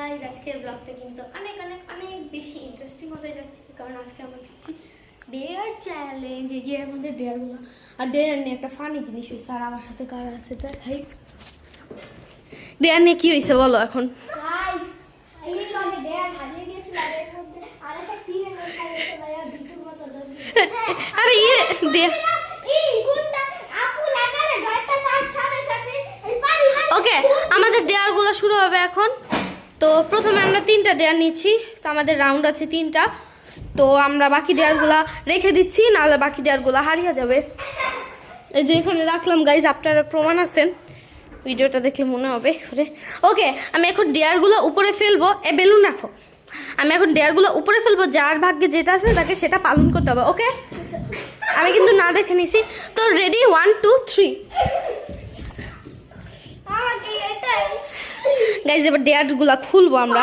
Guys আজকের ব্লগটা কিন্তু অনেক অনেক অনেক বেশি ইন্টারেস্টিং হতে যাচ্ছে। কারণ আজকে আমরা দিচ্ছি ডেয়ার চ্যালেঞ্জ এই যে এর মধ্যে ডেয়ারগুলো আর ডেয়ার নিয়ে একটা ফানি জিনিস হয়েছে আর আমার সাথে কারা আছে দেখাই। ডেয়ার নিয়ে কি হয়েছে বলো এখন? দেয়ার গেছিল আর ইয়ে ডেয়ার না ওকে আমাদের ডেয়ারগুলো শুরু হবে এখন। তো প্রথমে আমরা তিনটা ডেয়ার নিচ্ছি, তো আমাদের রাউন্ড আছে তিনটা। তো আমরা বাকি ডেয়ারগুলো রেখে দিচ্ছি, নাহলে বাকি ডেয়ারগুলো হারিয়ে যাবে। এই যে এখানে রাখলাম গাইজ আপনারা প্রমাণ আছেন ভিডিওটা দেখলে মনে হবে ওকে আমি এখন ডেয়ারগুলো উপরে ফেলব। এ, বেলুন রাখো। আমি এখন ডেয়ারগুলো উপরে ফেলব, যার ভাগ্যে যেটা আছে তাকে সেটা পালন করতে হবে ওকে আমি কিন্তু না দেখে নিছি। তো রেডি ওয়ান টু থ্রি আমাকে এটাই গাইজ এবার ডেয়ারগুলো খুলবো আমরা।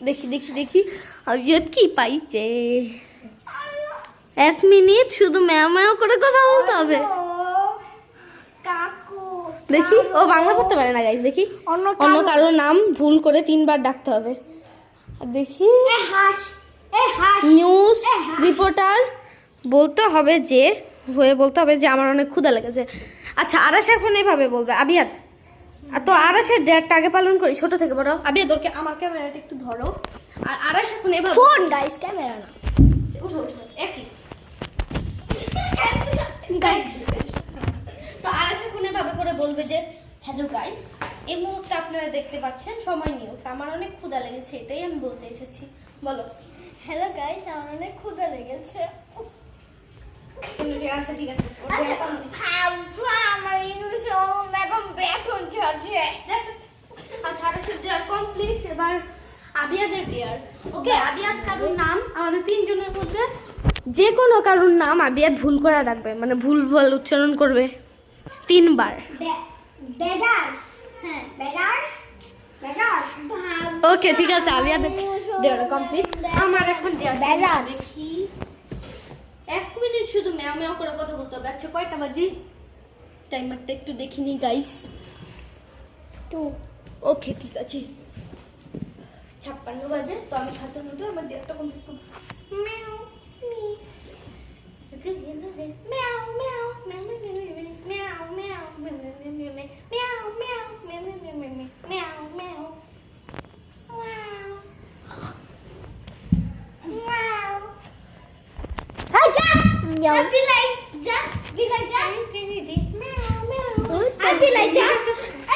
দেখি দেখি দেখি। আর ইয়ে কি পাইছে? এক মিনিট শুধু ম্যাও ম্যাও করে কথা বলতে হবে। দেখি ও বাংলা পড়তে পারে না গাইজ দেখি। অন্য অন্য কারোর নাম ভুল করে তিনবার ডাকতে হবে। আর দেখি। নিউজ। রিপোর্টার বলতে হবে যে হয়ে বলতে হবে যে আমার অনেক ক্ষুধা লেগেছে। আচ্ছা আরাস এখন এভাবে বলবে। আবিয়াত আর তো আরাসের ডেটটা আগে পালন করি ছোট থেকে বড়। আবিয়াত ওরকে আমার ক্যামেরাটা একটু ধরো। আর আরাস এখন এভাবে ফোন গাইস ক্যামেরা না। উঠো উঠো একই। গাইস তো আরাস এখন এভাবে করে বলবে যে হ্যালো গাইস এই মুহূর্তে আপনারা দেখতে পাচ্ছেন সময় নিউজ আমার অনেক ক্ষুধা লেগেছে এটাই আমি বলতে এসেছি। বলো হ্যালো গাইস আমার অনেক ক্ষুধা লেগেছে। আচ্ছা ঠিক আছে। আচ্ছা আমার ইংলিশে এখন বেতন চলছে আচ্ছা কমপ্লিট এবার আবিয়াদের ওকে আবিয়াদ কারুর নাম? আমাদের তিনজনের মধ্যে যে কোনো কারুর নাম আবিয়াদ ভুল করে রাখবে মানে ভুল ভুল উচ্চারণ করবে তিনবার। বেজাস হ্যাঁ ওকে ঠিক আছে আবিয়াদের কমপ্লিট আমার এখন বেজাস এক মিনিট শুধু ম্যাও ম্যাও করে কথা বলতে হবে। আচ্ছা কয়টা বাজি? টাইমারটা একটু দেখিনি গাইস তো ওকে ঠিক আছে। ছাপ্পান্ন বাজে, তো আমি সাতের মধ্যে আমার দেড়টা complete I be like Jack. Be like Jack. I be like Jack.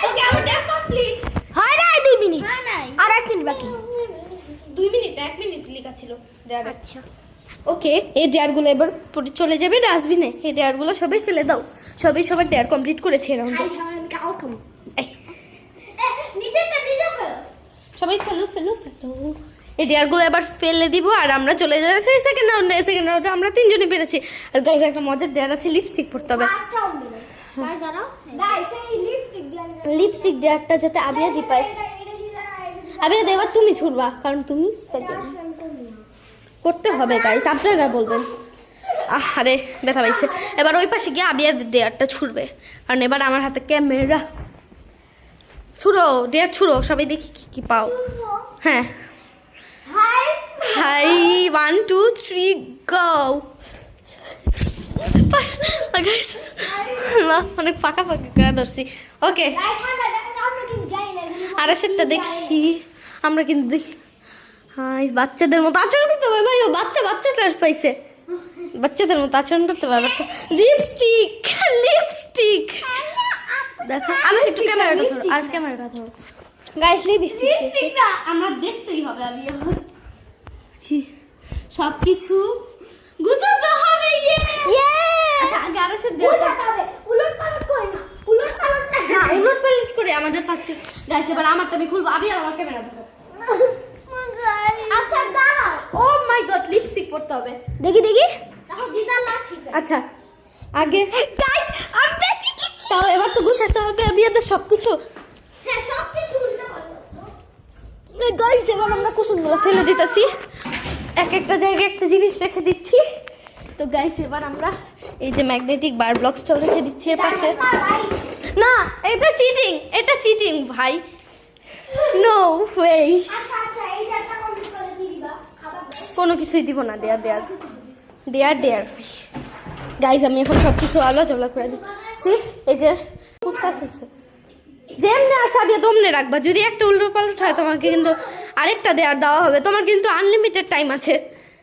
Okay আমার দেড় কমপ্লিট হয় নাই দুই মিনিট। আর এক মিনিট বাকি। দুই মিনিট এক মিনিট লেখা ছিল আচ্ছা। ওকে এই ডেয়ারগুলো এবার পরে চলে যাবে ডাস্টবিনে এই ডেয়ারগুলো সবাই ফেলে দাও। সবাই সবার ডেয়ার কমপ্লিট করেছে এরকম সবাই ফেলো ফেলো ফেলো। এই ডেয়ারগুলো এবার ফেলে দিব আর আমরা চলে যাচ্ছি। সেকেন্ড রাউন্ডে সেকেন্ড রাউন্ডে আমরা তিনজনই পেরেছি। আর গাইজ একটা মজার ডেয়ার আছে লিপস্টিক পরতে হবে। গাইস লিপস্টিক দিলাম। লিপস্টিক ডেয়ারটা যাতে আবিয়া দি পায় আবিয়া এবার তুমি ছুড়বা কারণ তুমি। করতে হবে গাইস আপনারা বলবেন। আরে ব্যথা পাইছে। এবার ওই পাশে গিয়ে আবিয়া ডেয়ারটা ছুড়বে। কারণ এবার আমার হাতে ক্যামেরা ছুড়ো ডেয়ার ছুড়ো সবাই দেখি কি কি পাও। হ্যাঁ। Hi hi one two three go অনেক পাকা পাকা করে ধরছি। ওকে যাই না আর সেটা দেখি। আমরা কিন্তু দেখি। হ্যাঁ বাচ্চাদের মতো আচরণ করতে পারবে। ভাই ও বাচ্চা বাচ্চা ক্লাস পাইছে। বাচ্চাদের মতো আচরণ করতে পারবে। লিপস্টিক লিপস্টিক দেখো আমি একটু ক্যামেরাটা ধরো আর ক্যামেরাটা ধরো গাইস লিপস্টিক লিপস্টিকটা আমার দেখতেই হবে আমি সব কিছু গুছাতে হবে ইয়ে। আচ্ছা আগে আরও সে উল্টা হবে উলট পালট করে না উলট পালট না। না উলট পালট করে আমাদের ফার্স্টে গাইছে এবার আমারটা আমি খুলবো। আমি আর আমার ক্যামেরা ধরো। আচ্ছা দাঁড়াও। ও মাই গড লিপস্টিক পড়তে হবে। দেখি দেখি। আচ্ছা আগে। গাইস আমি বেঁচে গেছি। তাও এবার তো গুছাতে হবে আমি এদের সব কিছু হ্যাঁ সব কিছু গাইস এবার আমরা কুসুমগুলো ফেলে দিতেছি। এক একটা জায়গায় একটা জিনিস রেখে দিচ্ছি। তো গাইস এবার আমরা এই যে ম্যাগনেটিক বার ব্লকসটাও রেখে দিচ্ছি এ পাশে না এটা চিটিং এটা চিটিং ভাই। নো ওয়ে আচ্ছা আচ্ছা কোনো কিছুই দিব না দেয়ার দেয়ার। দেয়ার দেয়ার গাইজ আমি এখন সব কিছু আলো জবলা করে দিচ্ছি। এই যে ফুচকা ফেলছে যেমনি আসাবি দমনে রাখবা। যদি একটা উল্টো পাল্ট হয় তোমাকে কিন্তু আরেকটা দেয়ার দেওয়া হবে। তোমার কিন্তু আনলিমিটেড টাইম আছে।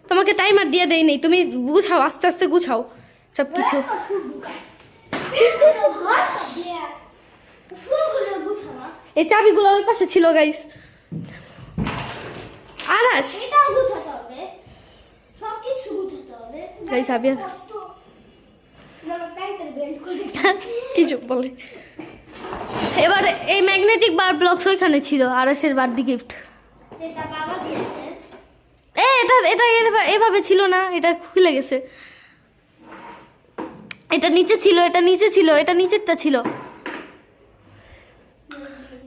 তোমাকে টাইমার দিয়ে দেই নেই। তুমি গুছাও, আস্তে আস্তে গুছাও। সব কিছু। এই চাবিগুলো ওই পাশে ছিল গাইস আনাস। গুছাতে কিছু বলে। এবার এই ম্যাগনেটিক বার ব্লকস ওইখানে ছিল আরাসের বার্থডে গিফট এ এটা এটা এভাবে- ছিল না এটা খুলে গেছে। এটা নিচে ছিল এটা নিচে ছিল এটা নিচেরটা ছিল।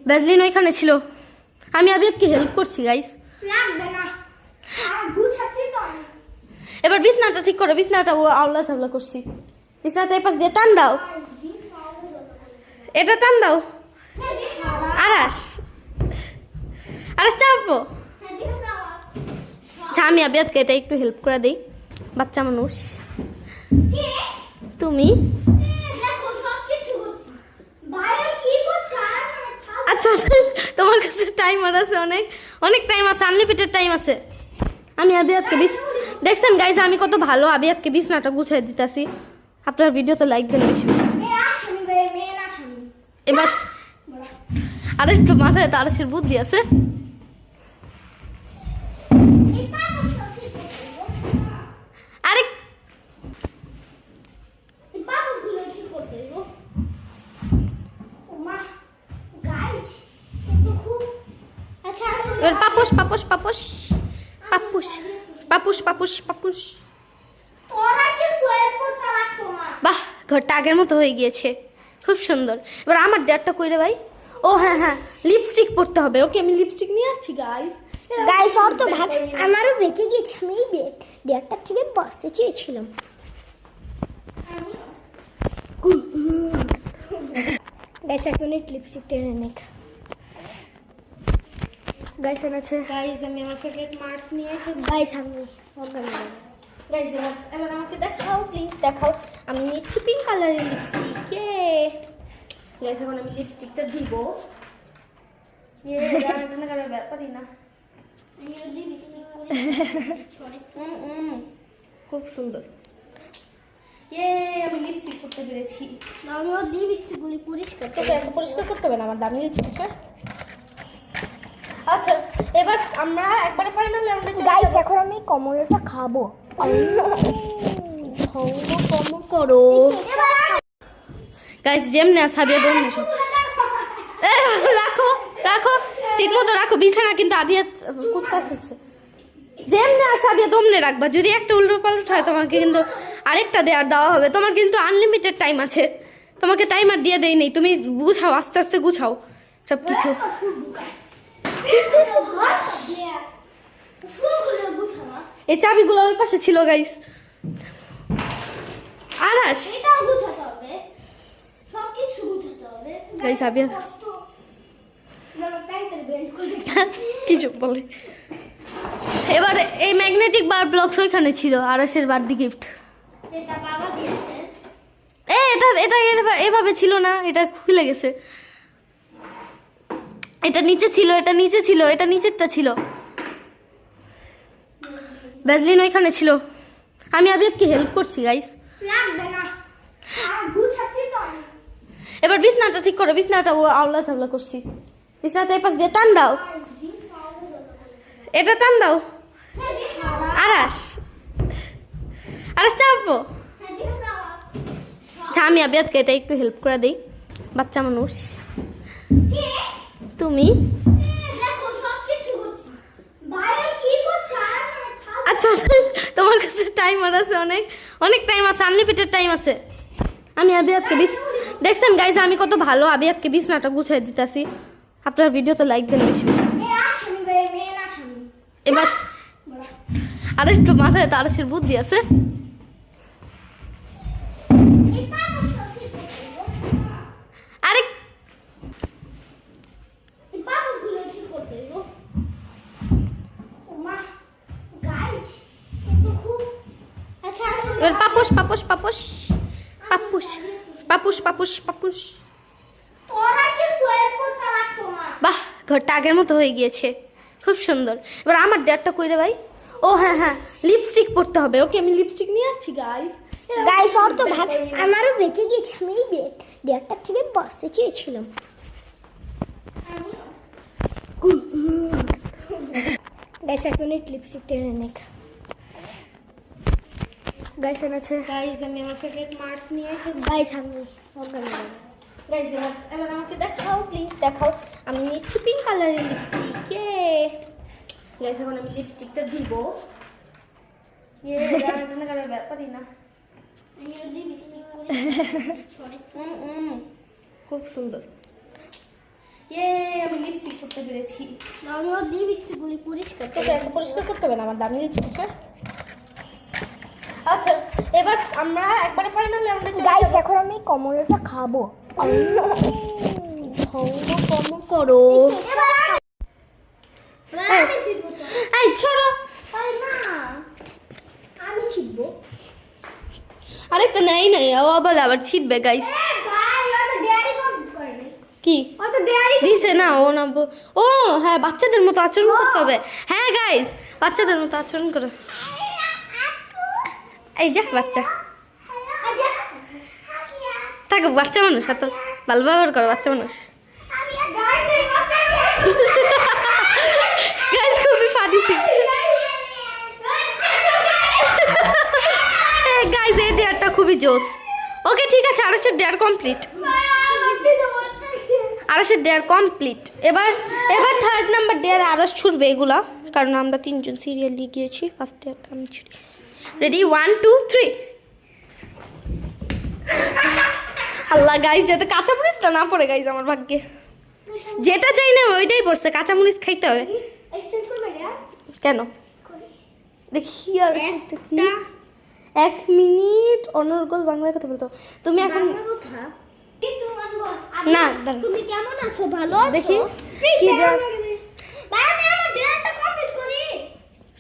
ব্যাজলিন ওইখানে ছিল। আমি আবিয়াকে হেল্প করছি গাইস এবার বিছনাটা ঠিক করো বিছনাটা ও আওলা চাওলা করছি। বিছনাটা এই পাশ দিয়ে টান দাও। এটা টান দাও। হ্যাঁ, আরাস আরাস চাপবো হ্যাঁ। আচ্ছা আমি আবিয়াতকে এটা একটু হেল্প করে দিই। বাচ্চা মানুষ। তুমি? আর ঠাকুর- আচ্ছা আচ্ছা, তোমার কাছে টাইমার আছে অনেক। অনেক টাইম আছে আনলিমিটেড টাইম আছে। আমি আবিয়াতকে বিছ দেখছেন গাইজ আমি কত ভালো। আবিয়াতকে বিছনাটা গুছিয়ে দিতেছি। আপনার ভিডিওতে লাইক দেন বেশি বেশি। এবার। আরেস তো মাথায় তো আরেসের বুদ্ধি আছে এই পাপড়টা কি করতে হবে? আরে এই পাপড়গুলো কি করতে হবে? ও মা, guys, এ তো খুব- আচ্ছা, এখন এবার পাপুস পাপুস পাপুস পাপুস পাপুস পাপুস পাপুস? বাহ ঘরটা আগের মতো হয়ে গিয়েছে। খুব সুন্দর। এবার আমার ডেটটা কইরে ভাই? ও হ্যাঁ হ্যাঁ লিপস্টিক পরতে হবে। ওকে আমি লিপস্টিক নিয়ে আসছি গাইস গাইস আর তো ভাব আমারও বেঁচে গেছে আমি এই ডেটটা থেকে বাঁচতে চেয়েছিলাম। গাইস এক মিনিট লিপস্টিক টেনে নেক গাইস আছে। গাইস আমি আমার ফেভারিট মার্কস নিয়ে এসেছি। গাইস আমি গাইস এবার আমাকে দেখাও প্লিজ দেখাও। আমি নিচ্ছি পিঙ্ক কালারের লিপস্টিক ইয়ে গাইস এখন আমি লিপস্টিকটা দিব। ইয়ে গানা গানা গানা ব্যাপারই না। উম, উম, খুব সুন্দর। ইয়ে আমি লিপস্টিক করতে পেরেছি। আমি ওর লিপস্টিকগুলি পরিষ্কার তোকে পরিষ্কার করতে হবে না আমার দামি লিপস্টিক আচ্ছা এবার আমরা একবারে ফাইনাল রাউন্ডে গাইস এখন আমি কমলাটা খাব। কম করো। গাইস যেমনি আসাবিয়া দমনে সব এ, রাখো রাখো। ঠিক মতো রাখো বিছানা কিন্তু আবিয়াত কুচকা ফেলছে। যেমনি আসাবিয়া দমনে রাখবা। যদি একটা উল্টো পাল্ট হয় তোমাকে কিন্তু আরেকটা দেয়ার দেওয়া হবে। তোমার কিন্তু আনলিমিটেড টাইম আছে। তোমাকে টাইমার দিয়ে দেই নেই। তুমি গুছাও আস্তে আস্তে গুছাও। সব কিছু এই চাবিগুলো ওই পাশে ছিল গাইস আনাস! গাইস কিছু বলে। এবার এই ম্যাগনেটিক বার ব্লকস ওইখানে ছিল আরাসের বার্থডে গিফট এটা এ এটা এটা এভাবে- এভাবে ছিল না এটা খুলে গেছে। এটা নিচে ছিল এটা নিচে ছিল এটা নিচেরটা ছিল। ব্যাজলিন ওইখানে ছিল। আমি আবিয়াতকে হেল্প করছি গাইস লাগবে না। আর গুছাচ্ছি তো আমি। এবার বিছনাটা ঠিক করো বিছনাটা ও আওলা চাওলা করছি। বিছনাটা এই পাশ দিয়ে টান দাও। এটা টান দাও। হ্যাঁ। আরাস। আরাস চাপবো। হ্যাঁ, আচ্ছা আমি আবিয়াতকে এটা একটু হেল্প করে দিই। বাচ্চা মানুষ। তুমি দেখো, সব কিছু করছি। বাইরে কি করছে? আর আমার ঠাকুর- আচ্ছা তোমার কাছে টাইমার আছে অনেক অনেক টাইম আছে আনলিমিটেড টাইম আছে আমি আবিয়াতকে বিছ দেখছেন গাইজ আমি কত ভালো আবিয়াতকে বিছনাটা গুছিয়ে দিতেছি আপনার ভিডিওতে লাইক দেন বেশি। এবার। আরেস তো মাথায় তো আরেসের বুদ্ধি আছে এই পাপড়টা কি করতে হবে? আরে এই পাপড়গুলো কি এবার পাপুস পাপুস পাপুস। পাপুস পাপুস পাপুস পাপুস। বাহ ঘরটা আগের মতো হয়ে গিয়েছে। খুব সুন্দর। এবার আমার ডেয়ারটা কইরে ভাই? ও হ্যাঁ হ্যাঁ লিপস্টিক পরতে হবে। ওকে আমি লিপস্টিক নিয়ে আসছি গাইস গাইস আর তো ভাব আমারও বেঁচে গেছে আমি এই ডেটটা থেকে বাঁচতে চেয়েছিলাম। গাইস এক মিনিট লিপস্টিক টেনে নেক গাইস আছে। গাইস আমি আমার ফেভারিট মার্স নিয়ে এসেছি। গাইস আমি ওখানে গাইস এবার আমাকে দেখাও প্লিজ দেখাও। আমি নিচ্ছি পিঙ্ক কালারের লিপস্টিক ইয়ে গাইস এখন আমি লিপস্টিকটা দিব। ইয়ে ব্যাপারই না। খুব সুন্দর। ইয়ে আমি লিপস্টিক করতে পেরেছি। আমি ওর লিপস্টিক গুলি পরিষ্কার পরিষ্কার করতে হবে না আমার দামি লিপস্টিক হ্যাঁ? আচ্ছা এবার আমরা একবারে ফাইনাল রাউন্ডে গাইস এখন আমি কমলাটা খাব। কম করো এই ছাড়ো। আমি ছিটবো আরে তো নাই নাই ও আবার আবার ছিটবে গাইস কি? দিছে না ও না ও হ্যাঁ বাচ্চাদের মতো আচরণ করতে হবে। হ্যাঁ গাইস বাচ্চাদের মতো আচরণ করো। এই যা, বাচ্চা। থাকো, বাচ্চা মানুষ, এত ভালো ব্যবহার করো, বাচ্চা মানুষ। খুবই ডেয়ারটা খুবই জোস। ওকে ঠিক আছে আড়াইশো ডেয়ার কমপ্লিট আড়াইশো ডেয়ার কমপ্লিট এবার এবার থার্ড নাম্বার ডেয়ার ছুটবে এগুলা, কারণ আমরা তিনজন সিরিয়াল গিয়েছি ফার্স্ট ডেয়ারটা আমি ছুটি রেডি ওয়ান টু থ্রি আল্লাহ গাইজ যাতে কাঁচা মরিচটা না পড়ে গাইজ আমার ভাগ্যে। যেটা চাই না ওইটাই পড়ছে। কাঁচা মরিচ খাইতে হবে। কেন? দেখি আর কি? এক মিনিট অনর্গল বাংলায় কথা বলতো তুমি এখন না। তুমি কেমন আছো? ভালো দেখি,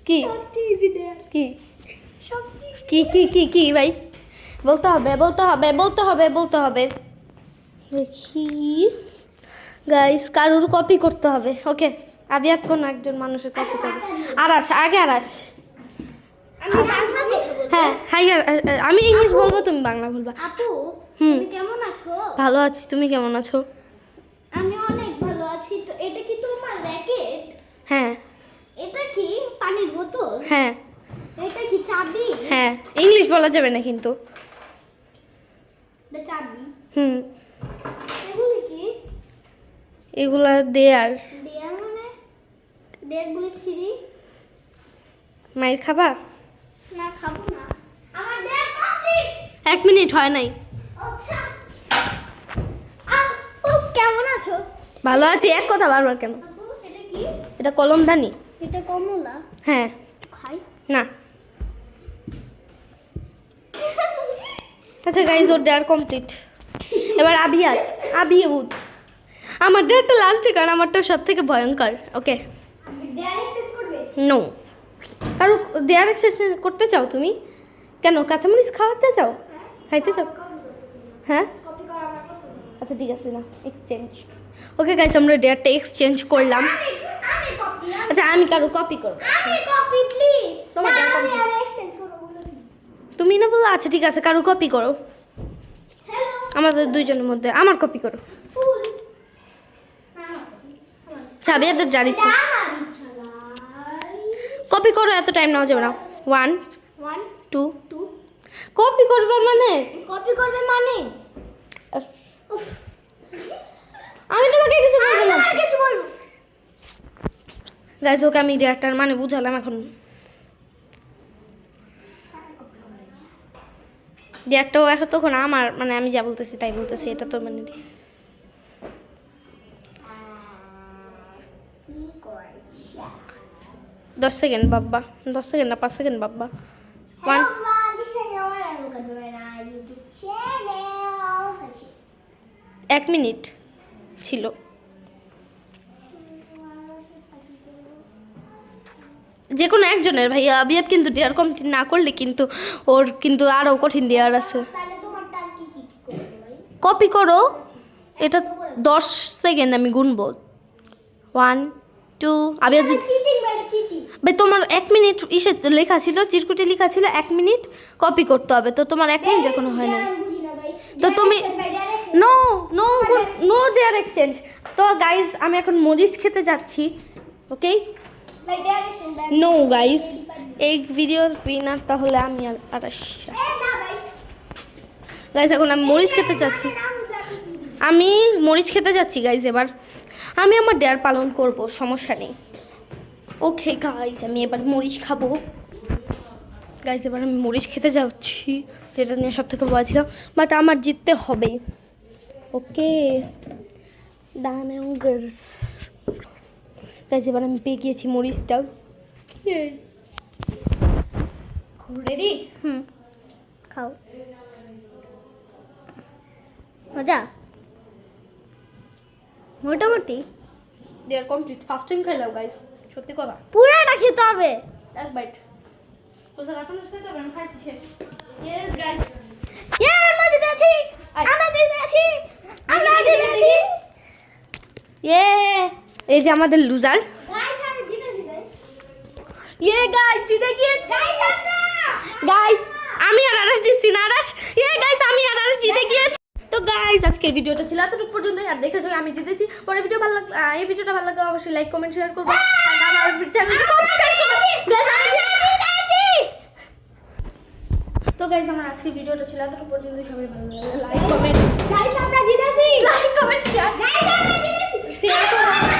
কি কি? কি কি কি কি ভাই? বলতে হবে বলতে হবে বলতে হবে বলতে হবে। দেখি। গাইস কারুর কপি করতে হবে। ওকে আবিয়াত কোন একজন মানুষের কপি আর আরাস আগে আমি বাংলা হ্যাঁ হাই আমি ইংলিশ বলব তুমি বাংলা বলবা। আপু হুম। কেমন আছো? ভালো আছি তুমি কেমন আছো? আমি অনেক ভালো আছি। তো এটা কি তোমার র্যাকেট হ্যাঁ। এটা কি পানির বোতল? হ্যাঁ। এটা কি চাবি? হ্যাঁ ইংলিশ বলা যাবে না কিন্তু। চাবি? হুম। এগুলো কি? এগুলা দেয়ার। দেয়ার মানে? দেয়ারগুলো ছিঁড়ি? মায়ের খাবা না খাব না। আমার দেয়ার কমপ্লিট এক মিনিট হয় নাই। আচ্ছা। কেমন আছো? ভালো আছি। এক কথা বারবার কেন? এটা কি? এটা কলমদানি। এটা কমলা? হ্যাঁ। খাই। না। আচ্ছা গাইজ ওর ডেয়ার কমপ্লিট এবার আবিয়াত আবিউদ। আমার ডেয়ারটা লাস্টে কারণ আমারটা সব থেকে ভয়ঙ্কর ওকে নো কারও ডেয়ার এক্সারসাইজ করতে চাও তুমি? কেন কাঁচামরিচ খাওয়াতে চাও? খাইতে চাও? হ্যাঁ? আচ্ছা ঠিক আছে না এক্সচেঞ্জ ওকে গাইজ আমরা ডেয়ারটা এক্সচেঞ্জ করলাম। আচ্ছা আমি কারও কপি করব। তোমার না দেয়ার আমি copy। আর এক্সচেঞ্জ করব বলে দিন তুমি না বলো আচ্ছা ঠিক আছে কারও কপি করো। আমাদের দুইজনের মধ্যে আমার কপি করো। সাবিয়াদের জারি কপি করো এত টাইম নেওয়া যাবে না। One one two two copy করবে মানে? কপি করবে মানে? আমি তোমাকে কিছু বলব না। কিছু বলব। গাইজ ওকে আমি ডিরেক্টর মানে বুঝালাম এখন। ডিরেক্টর এখন তখন আমার মানে আমি যা বলতেছি তাই বলতেছি এটা তো মানে দশ সেকেন্ড বাব্বা দশ সেকেন্ড না পাঁচ সেকেন্ড বাব্বা ওয়ান. এক মিনিট ছিল যে কোনো একজনের, ভাইয়া। আবিয়াত কিন্তু ডিয়ার কমপ্লিট না করলে কিন্তু ওর কিন্তু আরও কঠিন ডিয়ার আছে। কপি করো। এটা দশ সেকেন্ড আমি গুনবো। ওয়ান টু আবিয়াত ভাই, তোমার এক মিনিট ইসে লেখা ছিল, চিরকুটে লেখা ছিল, এক মিনিট কপি করতে হবে। তো তোমার এক মিনিট এখনও হয় না তো তুমি- no no no dare exchange তো গাইজ আমি এখন মরিচ খেতে যাচ্ছি ওকে নো গাইস এই ভিডিওর উইনার তাহলে আমি আর গাইজ এখন আমি মরিচ খেতে কি আমি মরিচ খেতে যাচ্ছি গাইজ এবার। আমি আমার ডেয়ার পালন করব সমস্যা নেই। ওকে গাইজ আমি এবার মরিচ খাব। গাইজ এবার আমি মরিচ খেতে যাচ্ছি যেটা নিয়ে সব থেকে বলছিলাম বাট আমার জিততে হবে। ওকে ডানাঙ্গার্স গাইজ এবার আমি পেয়ে গিয়েছি মরিচটাও রেডি হুম। খাও। মজা? মোটামুটি। ডেয়ার কমপ্লিট ফার্স্ট টাইম খাইলাম গাইজ সত্যি কথা। পুরাটা খেতে হবে। এক বাইট তোর কাছে খেতে হবে? আমি খাইছি শেষ। ইয়েস গাইজ ইয়ে আমরা জিতে আছি আমরা জিতে আছি আমরা জিতে আছি ইয়ে এই যে আমাদের লুজার ইয়ে গাইস গাইস আমি আর আরাস জিতছি ইয়ে গাইস আমি আর জিতে গিয়েছি। তো গাইস আজকের ভিডিওটা ছিল এতটুকু পর্যন্ত আর দেখেছ আমি জিতেছি। পরে ভিডিও ভালো লাগল এই ভিডিওটা ভালো লাগলে অবশ্যই লাইক কমেন্ট শেয়ার করব। তো গাইস আমার আজকের ভিডিওটা ছিল এতটুকু পর্যন্ত সবাই ভালো লাইক কমেন্ট গাইস আমরা জিতেছি। লাইক কমেন্ট শেয়ার গাইস আমরা জিতেছি। শেয়ার করো।